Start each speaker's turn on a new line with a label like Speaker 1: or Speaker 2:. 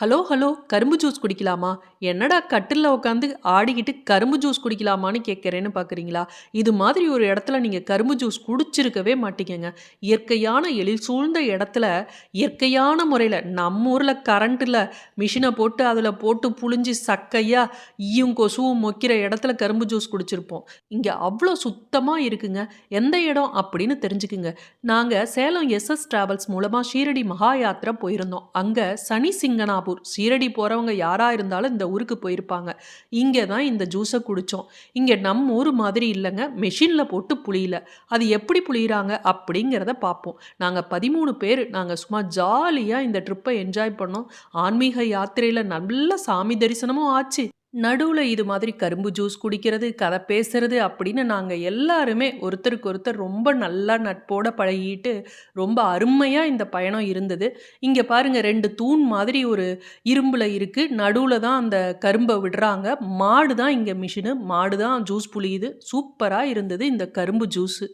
Speaker 1: Hello hello கரும்பு juice குடிக்கலாமா? என்னடா கட்டிலில் உட்காந்து ஆடிக்கிட்டு கரும்பு ஜூஸ் குடிக்கலாமான்னு கேட்குறேன்னு பார்க்குறீங்களா இது மாதிரி ஒரு இடத்துல நீங்கள் கரும்பு ஜூஸ் குடிச்சிருக்கவே மாட்டீங்கங்க. இயற்கையான எழில் சூழ்ந்த இடத்துல இயற்கையான முறையில் நம்ம ஊரில் கரண்ட்டில் மிஷினை போட்டு அதில் போட்டு புழிஞ்சு சக்கையாக ஈயும் கொசுவும் மொக்கிற இடத்துல கரும்பு ஜூஸ் குடிச்சிருப்போம். இங்கே அவ்வளோ சுத்தமாக இருக்குங்க. எந்த இடம் அப்படின்னு தெரிஞ்சுக்குங்க. நாங்கள் சேலம் எஸ்எஸ் ட்ராவல்ஸ் மூலமாக ஷீரடி மகா யாத்திரை போயிருந்தோம். அங்கே சனி சிங்கனா சிங்கப்பூர் சீரடி போகிறவங்க யாராக இருந்தாலும் இந்த ஊருக்கு போயிருப்பாங்க. இங்கே தான் இந்த ஜூஸை குடித்தோம் இங்கே நம்ம ஊர் மாதிரி இல்லைங்க. மெஷினில் போட்டு புளியல. அது எப்படி புளியிறாங்க அப்படிங்கிறத பார்ப்போம். நாங்கள் பதிமூணு பேர். நாங்கள் சும்மா ஜாலியாக இந்த ட்ரிப்பை என்ஜாய் பண்ணோம். ஆன்மீக யாத்திரையில் நல்ல சாமி தரிசனமும் ஆச்சு. நடுவில் இது மாதிரி கரும்பு ஜூஸ் குடிக்கிறது கதை பேசுறது அப்படின்னு நாங்கள் எல்லாருமே ஒருத்தருக்கு ஒருத்தர் ரொம்ப நல்லா நட்போட பழகிட்டு ரொம்ப அருமையாக இந்த பயணம் இருந்தது. இங்கே பாருங்கள் ரெண்டு தூண் மாதிரி ஒரு இரும்பில் இருக்குது நடுவில் தான் அந்த கரும்பை விடுறாங்க. மாடு தான் இங்கே மிஷினு மாடு தான் ஜூஸ் புளியுது சூப்பராக இருந்தது இந்த கரும்பு ஜூஸு